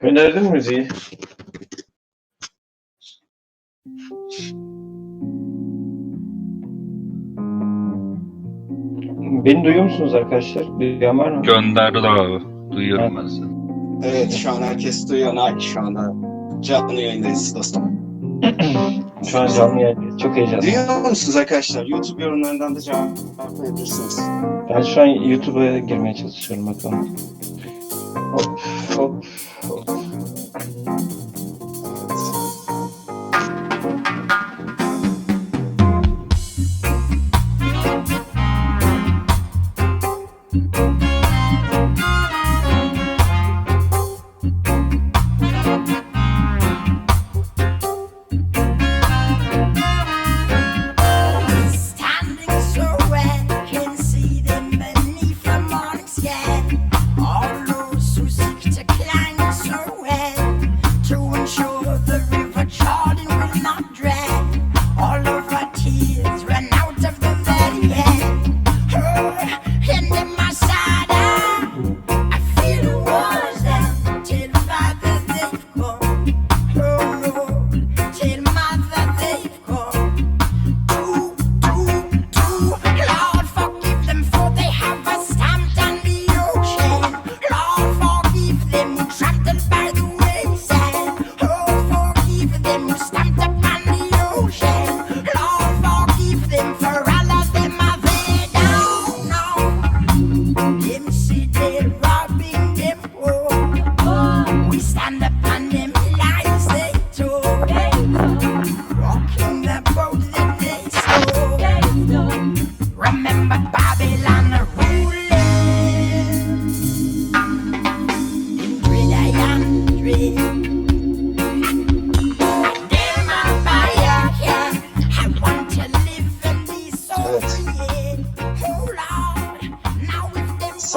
Gönderdin mi müziği? Beni duyuyor musunuz arkadaşlar? Duyan var mı? Gönderdi abi. Duyuyorum ben seni. Evet şu an herkes duyuyor. Naki şu anda canlı yayındayız dostum. Şu an canlı yayın. Çok heyecanlı. Duyuyor musunuz arkadaşlar? YouTube yorumlarından da cevap verebilirsiniz. Ben şu an YouTube'a girmeye çalışıyorum bakalım. Hop hop hop.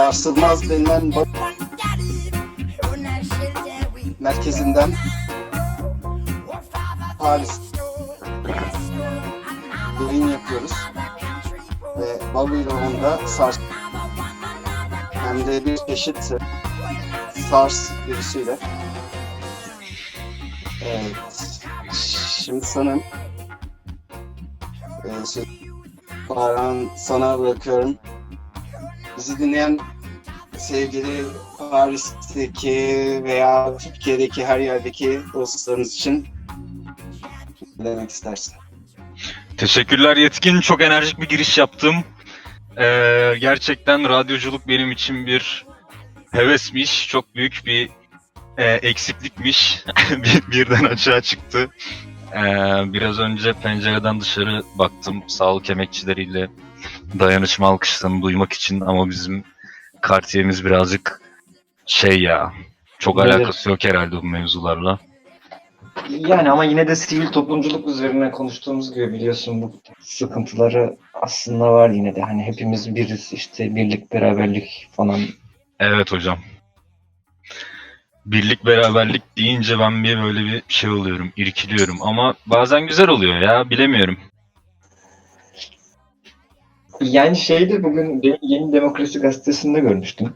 Sarsılmaz denilen merkezinden Paris yayın yapıyoruz. Ve Babylon'da SARS hem de bir çeşit SARS virüsüyle. Evet. Şimdi sanırım e, sana bırakıyorum. Bizi dinleyen sevgili Paris'teki veya Türkiye'deki her yerdeki dostlarımız için demek istersin? Teşekkürler Yetkin. Çok enerjik bir giriş yaptım. Ee, gerçekten radyoculuk benim için bir hevesmiş. Çok büyük bir e, eksiklikmiş. Bir- Birden açığa çıktı. Ee, biraz önce pencereden dışarı baktım. Sağlık emekçileriyle dayanışma alkışlarını duymak için ama bizim kartiyemiz birazcık şey ya çok Evet. alakası yok herhalde bu mevzularla. Yani ama yine de sivil toplumculuk üzerine konuştuğumuz gibi biliyorsun bu sıkıntıları aslında var yine de. Hani hepimiz biriz işte birlik beraberlik falan. Evet hocam. Birlik beraberlik deyince ben bir böyle bir şey oluyorum, irkiliyorum ama bazen güzel oluyor ya bilemiyorum. Yani şeyde bugün Yeni Demokrasi Gazetesi'nde görmüştüm.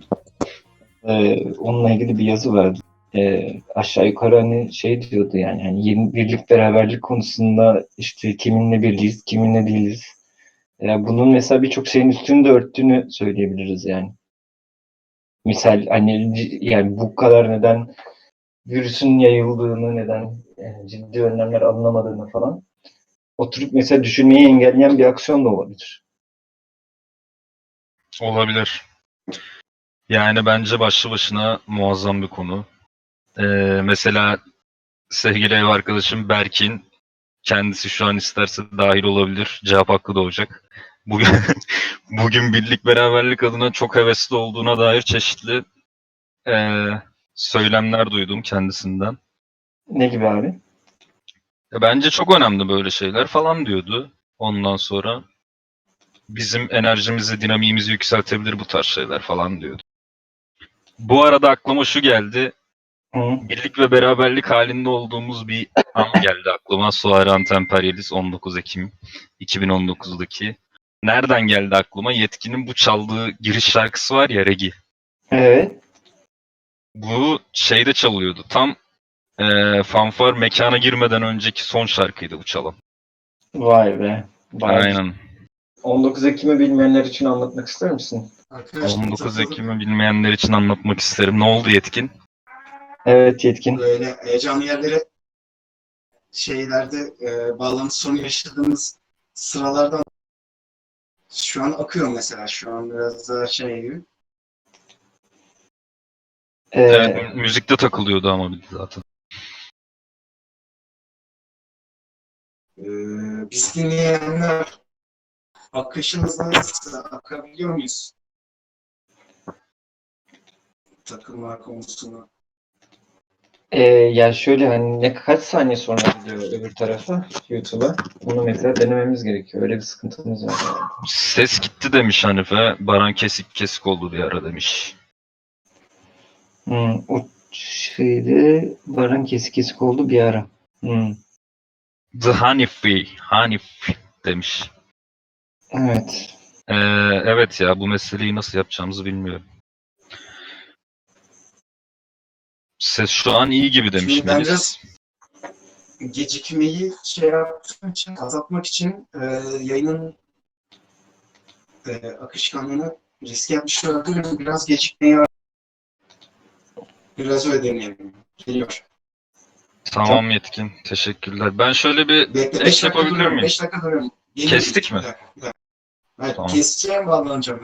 Ee, onunla ilgili bir yazı vardı. Ee, aşağı yukarı hani şey diyordu yani hani yeni birlik beraberlik konusunda işte kiminle birliyiz, kiminle değiliz. Ya bunun mesela birçok şeyin üstünü de örttüğünü söyleyebiliriz yani. Misal hani yani bu kadar neden virüsün yayıldığını, neden e, ciddi önlemler alınamadığını falan oturup mesela düşünmeyi engelleyen bir aksiyon da olabilir. Olabilir. Yani bence başlı başına muazzam bir konu. Ee, mesela sevgili ev arkadaşım Berkin kendisi şu an isterse dahil olabilir. Cevap hakkı doğacak. Bugün bugün birlik beraberlik adına çok hevesli olduğuna dair çeşitli ee, söylemler duydum kendisinden. Ne gibi abi? Ya bence çok önemli böyle şeyler falan diyordu. Ondan sonra bizim enerjimizi, dinamiğimizi yükseltebilir bu tarz şeyler falan diyordu. Bu arada aklıma şu geldi. Hı. Birlik ve beraberlik halinde olduğumuz bir an geldi aklıma. Suare Temperielis 19 Ekim 2019'daki. Nereden geldi aklıma? Yetkinin bu çaldığı giriş şarkısı var ya Regi. Evet. Bu şeyde çalıyordu. Tam e, fanfar mekana girmeden önceki son şarkıydı bu çalan. Vay be. Vay. Aynen. 19 Ekim'i bilmeyenler için anlatmak ister misin? Arkadaşlar 19 takıldık. Ekim'i bilmeyenler için anlatmak isterim. Ne oldu Yetkin? Evet Yetkin. Böyle heyecanlı yerlere şeylerde e, bağlantı sorunu yaşadığımız sıralardan şu an akıyor mesela. Şu an biraz daha şey gibi. Ee, Evet, müzikte takılıyordu ama bir zaten. Ee, biz dinleyenler akışımız nasıl? Akabiliyor muyuz? Takılma konusuna. e, ya şöyle hani ne kaç saniye sonra gidiyor öbür tarafa YouTube'a? Onu mesela denememiz gerekiyor. Öyle bir sıkıntımız var. Ses gitti demiş Hanife. Baran kesik kesik oldu bir ara demiş. Hmm, o şeyde Baran kesik kesik oldu bir ara. Hmm, The Hanife. Hanif demiş. Evet. Ee, evet ya bu meseleyi nasıl yapacağımızı bilmiyorum. Ses şu an iyi gibi demiş Şimdi Melis. biraz gecikmeyi şey yaptığım için, azaltmak için e, yayının e, akışkanlığını riske yapmış olabilirim. Biraz gecikmeyi biraz öyle deneyelim. Geliyor. Tamam Yetkin. Teşekkürler. Ben şöyle bir Bekle, Ek 5 dakika yapabilir miyim? 5 dakika duruyorum. Kestik mi? Bir dakika, bir dakika. Hayır, Tamam. keseceğim bağlanacağım.